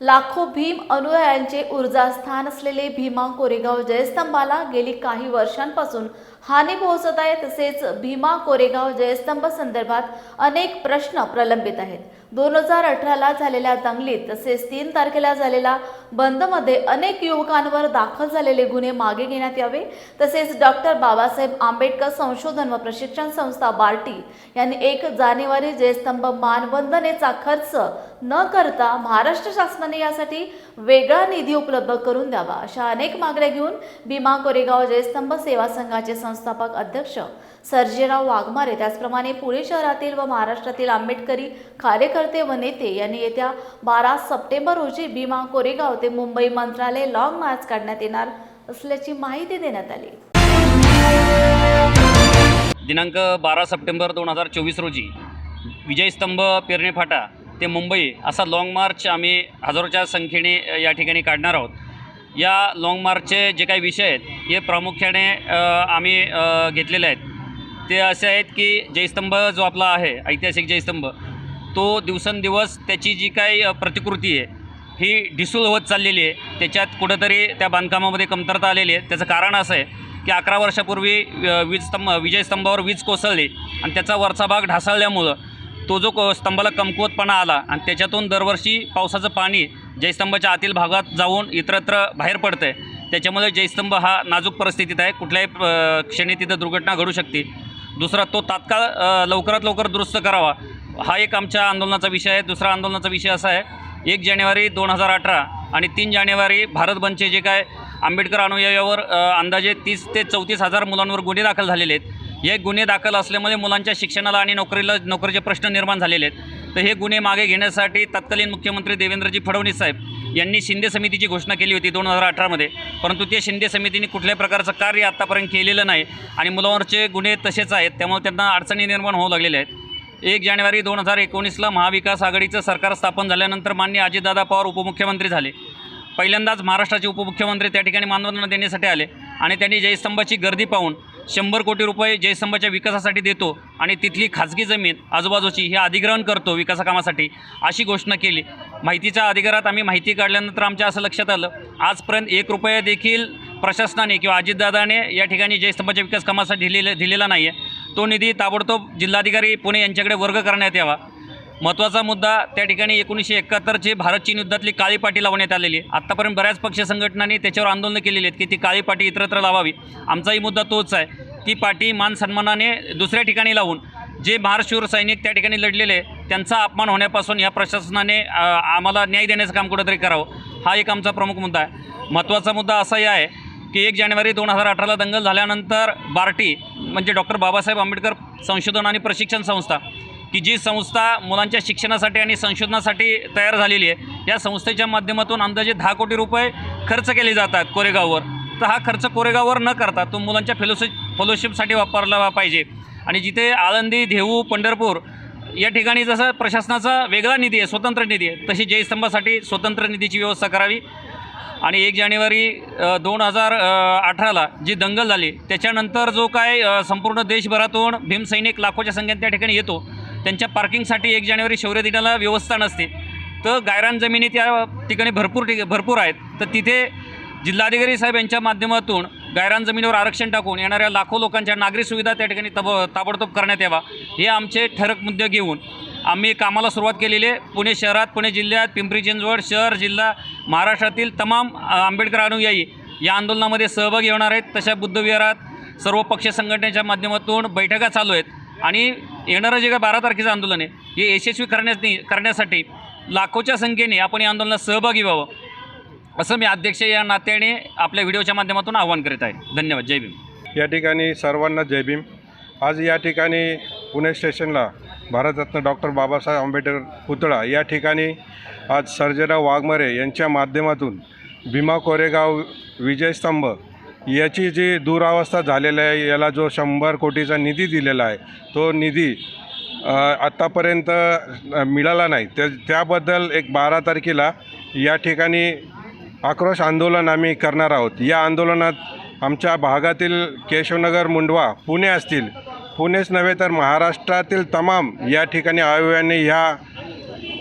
लाखो भीम अनुयायांचे ऊर्जास्थान असलेले भीमा कोरेगाव जयस्तंभाला गेली काही वर्षांपासून हानी पोहोचत आहे. तसेच भीमा कोरेगाव जयस्तंभ संदर्भात अनेक प्रश्न प्रलंबित आहेत. दोन हजार अठराला झालेल्या दंगलीत तसेच तीन तारखेला झालेल्या बंदमध्ये अनेक युवकांवर दाखल झालेले गुन्हे मागे घेण्यात यावे. तसेच डॉक्टर बाबासाहेब आंबेडकर संशोधन व प्रशिक्षण संस्था बार्टी यांनी एक जानेवारी जयस्तंभ मानवंदनेचा खर्च न करता महाराष्ट्र शासनाने यासाठी वेगळा निधी उपलब्ध करून द्यावा अशा अनेक मागण्या घेऊन भीमा कोरेगाव जयस्तंभ सेवा संघाचे संस्थापक अध्यक्ष सर्जेराव वाघमारे त्याचप्रमाणे पुणे शहरातील व महाराष्ट्रातील आंबेडकरी कार्यकर्ते व नेते यांनी येत्या बारा सप्टेंबर रोजी भीमा कोरेगाव ते मुंबई मंत्रालय लॉंग मार्च काढण्यात येणार असल्याची माहिती देण्यात आली. दिनांक बारा सप्टेंबर दोन हजार चोवीस रोजी विजयस्तंभ पेरणे फाटा ते मुंबई असा लाँग मार्च आम्ही हजारोच्या संख्येने या ठिकाणी काढणार आहोत. या लाँग मार्चचे जे काही विषय आहेत हे प्रामुख्याने आम्ही घेतलेले आहेत. ते असे आहेत की जयस्तंभ जो आपला आहे ऐतिहासिक जयस्तंभ तो दिवसेंदिवस त्याची जी काही प्रतिकृती आहे ही ढिसूळ होत चाललेली आहे. त्याच्यात कुठंतरी त्या बांधकामामध्ये कमतरता आलेली आहे. त्याचं कारण असं आहे की अकरा वर्षापूर्वी अ, वीज स्तंभ विजयस्तंभावर वीज कोसळली आणि त्याचा वरचा भाग ढासळल्यामुळं तो जो स्तंभाला कमकुवतपणा आला आणि त्याच्यातून दरवर्षी पावसाचं पाणी जयस्तंभाच्या आतील भागात जाऊन इतरत्र बाहेर पडतं आहे त्याच्यामुळे जयस्तंभ हा नाजूक परिस्थितीत आहे. कुठल्याही क्षणी तिथं दुर्घटना घडू शकते दुसरा तो तात्काळ लवकरात लवकर दुरुस्त करावा. हा एक आमच्या आंदोलनाचा विषय आहे. दुसरा आंदोलनाचा विषय असा आहे. एक जानेवारी दोन हजार अठरा आणि तीन जानेवारी भारत बंदचे जे काय आंबेडकर अनुयायावर अंदाजे तीस ते चौतीस हजार मुलांवर गुन्हे दाखल झालेले आहेत. हे गुन्हे दाखल असल्यामुळे मुलांच्या शिक्षणाला आणि नोकरीला नोकरीचे प्रश्न निर्माण झालेले आहेत. तर हे गुन्हे मागे घेण्यासाठी तत्कालीन मुख्यमंत्री देवेंद्रजी फडणवीस साहेब यांनी शिंदे समितीची घोषणा केली होती दोन हजार अठरामध्ये परंतु ते शिंदे समितीने कुठल्याही प्रकारचं कार्य आत्तापर्यंत केलेलं नाही आणि मुलांवरचे गुन्हे तसेच आहेत त्यामुळे त्यांना अडचणी निर्माण होऊ लागलेल्या आहेत. एक जानेवारी दोन हजार एकोणीसला महाविकास आघाडीचं सरकार स्थापन झाल्यानंतर मान्य अजितदादा पवार उपमुख्यमंत्री झाले. पहिल्यांदाच महाराष्ट्राचे उपमुख्यमंत्री त्या ठिकाणी मानवंदना देण्यासाठी आले आणि त्यांनी जयस्तंभाची गर्दी पाहून शंभर कोटी रुपये जयस्तंभाच्या विकासासाठी देतो आणि तिथली खाजगी जमीन आजूबाजूची हे अधिग्रहण करतो विकासकामासाठी अशी घोषणा केली. माहितीच्या अधिकारात आम्ही माहिती काढल्यानंतर आमच्या असं लक्षात आलं. आजपर्यंत एक रुपया देखील प्रशासनाने किंवा अजितदादाने या ठिकाणी जयस्तंभाच्या विकास कामासाठी दिलेला दिलेला नाही आहे तो निधी ताबडतोब जिल्हाधिकारी पुणे यांच्याकडे वर्ग करण्यात यावा. महत्त्वाचा मुद्दा त्या ठिकाणी एकोणीसशे एकाहत्तरचे भारत चीन युद्धातली काळी पाटी लावण्यात आलेली आहे. आत्तापर्यंत बऱ्याच पक्ष संघटनांनी त्याच्यावर आंदोलनं केलेली आहेत की ती काळी पाटी इतरत्र लावावी. आमचाही मुद्दा तोच आहे. ती पाटी मान सन्मानाने दुसऱ्या ठिकाणी लावून जे महारशूर सैनिक त्या ठिकाणी लढलेले त्यांचा अपमान होण्यापासून या प्रशासनाने आम्हाला न्याय देण्याचं काम कुठंतरी करावं हा एक आमचा प्रमुख मुद्दा आहे. महत्त्वाचा मुद्दा असाही आहे की एक जानेवारी दोन हजार अठराला दंगल झाल्यानंतर बार्टी म्हणजे डॉक्टर बाबासाहेब आंबेडकर संशोधन आणि प्रशिक्षण संस्था की जी संस्था मुलांच्या शिक्षणासाठी आणि संशोधनासाठी तयार झालेली आहे या संस्थेच्या माध्यमातून अंदाजे दहा कोटी रुपये खर्च केले जातात कोरेगाववर. तर हा खर्च कोरेगाववर न करता तो मुलांच्या फेलोशिप फेलोशिपसाठी वापरला पाहिजे. आणि जिथे आळंदी देहू पंढरपूर या ठिकाणी जसं प्रशासनाचा वेगळा निधी आहे स्वतंत्र निधी आहे तशी जयस्तंभासाठी स्वतंत्र निधीची व्यवस्था करावी. आणि एक जानेवारी दोन हजार अठराला जी दंगल झाली त्याच्यानंतर जो काय संपूर्ण देशभरातून भीमसैनिक लाखोच्या संख्येने त्या ठिकाणी येतो त्यांच्या पार्किंगसाठी एक जानेवारी शौर्य दिनाला व्यवस्था नसते. तर गायरान जमिनी त्या ठिकाणी भरपूर ठिक भरपूर आहेत. तर तिथे जिल्हाधिकारी साहेब यांच्या माध्यमातून गायरान जमिनीवर आरक्षण टाकून येणाऱ्या लाखो लोकांच्या नागरी सुविधा त्या ठिकाणी तब ताबडतोब करण्यात यावा. हे आमचे ठरक मुद्दे घेऊन आम्ही कामाला सुरुवात केलेली आहे. पुणे शहरात पुणे जिल्ह्यात पिंपरी चिंचवड शहर जिल्हा महाराष्ट्रातील तमाम आंबेडकर अनुयायी या आंदोलनामध्ये सहभागी होणार आहेत. तशा बुद्धविहारात सर्व पक्ष संघटनेच्या माध्यमातून बैठका चालू आहेत. आणि येणारं जे काय बारा तारखेचं आंदोलन आहे हे यशस्वी करण्यास करण्यासाठी लाखोच्या संख्येने आपण या आंदोलनात सहभागी व्हावं. असं मी अध्यक्ष या नात्याने आपल्या व्हिडिओच्या माध्यमातून आवाहन करीत आहे. धन्यवाद. जय भीम. या ठिकाणी सर्वांना जय भीम. आज या ठिकाणी पुणे स्टेशनला भारतरत्न डॉक्टर बाबासाहेब आंबेडकर पुतळा या ठिकाणी आज सर्जेराव वाघमारे यांच्या माध्यमातून भीमा कोरेगाव विजयस्तंभ याची जी दुरावस्था झालेली आहे याला जो शंभर कोटीचा निधी दिलेला आहे तो निधी आत्तापर्यंत मिळाला नाही. त्या त्याबद्दल एक बारा तारखेला या ठिकाणी आक्रोश आंदोलन आम्ही करणार आहोत. या आंदोलनात आमच्या भागातील केशवनगर मुंडवा पुणे असतील. पुणेच नव्हे तर महाराष्ट्रातील तमाम या ठिकाणी आयोगाने ह्या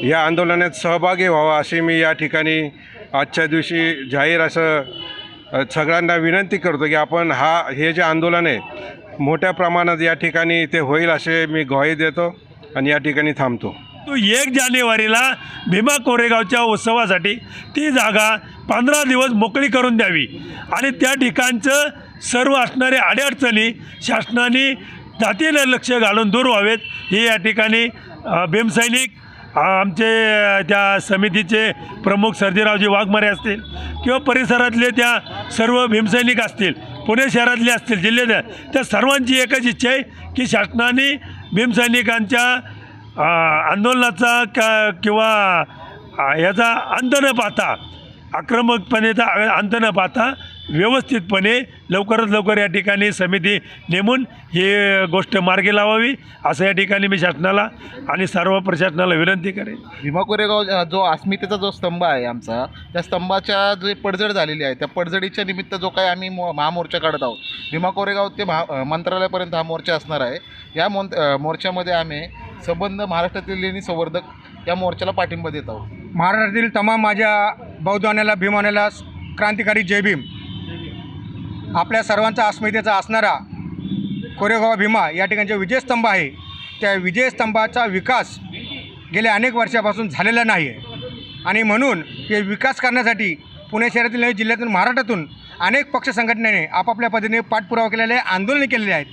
ह्या आंदोलनात सहभागी व्हावा अशी मी या ठिकाणी आजच्या दिवशी जाहीर असं सगळ्यांना विनंती करतो की आपण हा हे जे आंदोलन आहे मोठ्या प्रमाणात या ठिकाणी ते होईल असे मी ग्वाही देतो आणि या ठिकाणी थांबतो. तो एक जानेवारीला भीमा कोरेगावच्या उत्सवासाठी ती जागा पंधरा दिवस मोकळी करून द्यावी. आणि त्या ठिकाणचं सर्व असणारे अडीअडचणी शासनाने जातीने लक्ष घालून दूर व्हावेत हे या ठिकाणी भीमसैनिक आमचे त्या समितीचे प्रमुख सर्जेरावजी वाघमारे असतील किंवा परिसरातले त्या सर्व भीमसैनिक असतील पुणे शहरातले असतील जिल्ह्यातल्या त्या सर्वांची एकच इच्छा आहे की शासनाने भीमसैनिकांच्या आंदोलनाचा का किंवा याचा अंत न पाहता आक्रमकपणेचा अंत न पाहता व्यवस्थितपणे लवकरात लवकर या ठिकाणी समिती नेमून ही गोष्ट मार्गी लावावी असं या ठिकाणी मी शासनाला आणि सर्व प्रशासनाला विनंती करेन. भीमा कोरेगाव जो अस्मितेचा जो स्तंभ आहे आमचा त्या स्तंभाच्या जे पडझड झालेली आहे त्या पडझडीच्या निमित्त जो काही आम्ही मो महामोर्चा काढत आहोत भीमा कोरेगाव ते महा मंत्रालयापर्यंत हा मोर्चा असणार आहे. या मोन मोर्चामध्ये आम्ही संबंध महाराष्ट्रातील लेणी संवर्धक या मोर्चाला पाठिंबा देत आहोत. महाराष्ट्रातील तमाम माझ्या बौद्धानाला भीमानाला क्रांतिकारी जय भीम. आपल्या सर्वांचा अस्मितेचा असणारा कोरेगाव भीमा या ठिकाणचे विजयस्तंभ आहे. त्या विजयस्तंभाचा विकास गेल्या अनेक वर्षापासून झालेला नाही आहे आणि म्हणून हे विकास करण्यासाठी पुणे शहरातील नव्हे जिल्ह्यातून महाराष्ट्रातून अनेक पक्ष संघटनेने आपापल्या पद्धतीने पाठपुरावा केलेले आहे आंदोलने केलेले आहेत.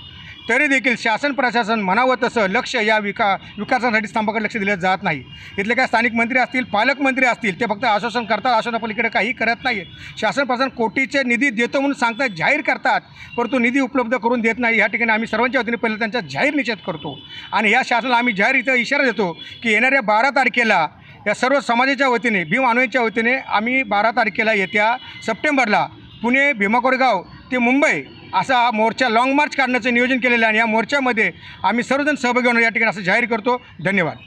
तरी देखील शासन प्रशासन म्हणावं तसं लक्ष या विका विकासासाठी स्तंभाकडे लक्ष दिलं जात नाही. इथले काय स्थानिक मंत्री असतील पालकमंत्री असतील ते फक्त आश्वासन करतात आश्वासनापलीकडे काही करत नाही शासन प्रशासन कोटीचे निधी देतो म्हणून सांगतात जाहीर करतात परंतु निधी उपलब्ध करून देत नाही. या ठिकाणी आम्ही सर्वांच्या वतीने पहिलं त्यांचा जाहीर निषेध करतो. आणि या शासनाला आम्ही जाहीर इथं इशारा देतो की येणाऱ्या बारा तारखेला या सर्व समाजाच्या वतीने भीम अनुयायांच्या वतीने आम्ही बारा तारखेला येत्या सप्टेंबरला पुणे भीमाकोरेगाव ते मुंबई असा हा मोर्चा लाँग मार्च काढण्याचं नियोजन केलेलं आहे आणि या मोर्चामध्ये आम्ही सर्वजण सहभागी होणार या ठिकाणी असं जाहीर करतो. धन्यवाद.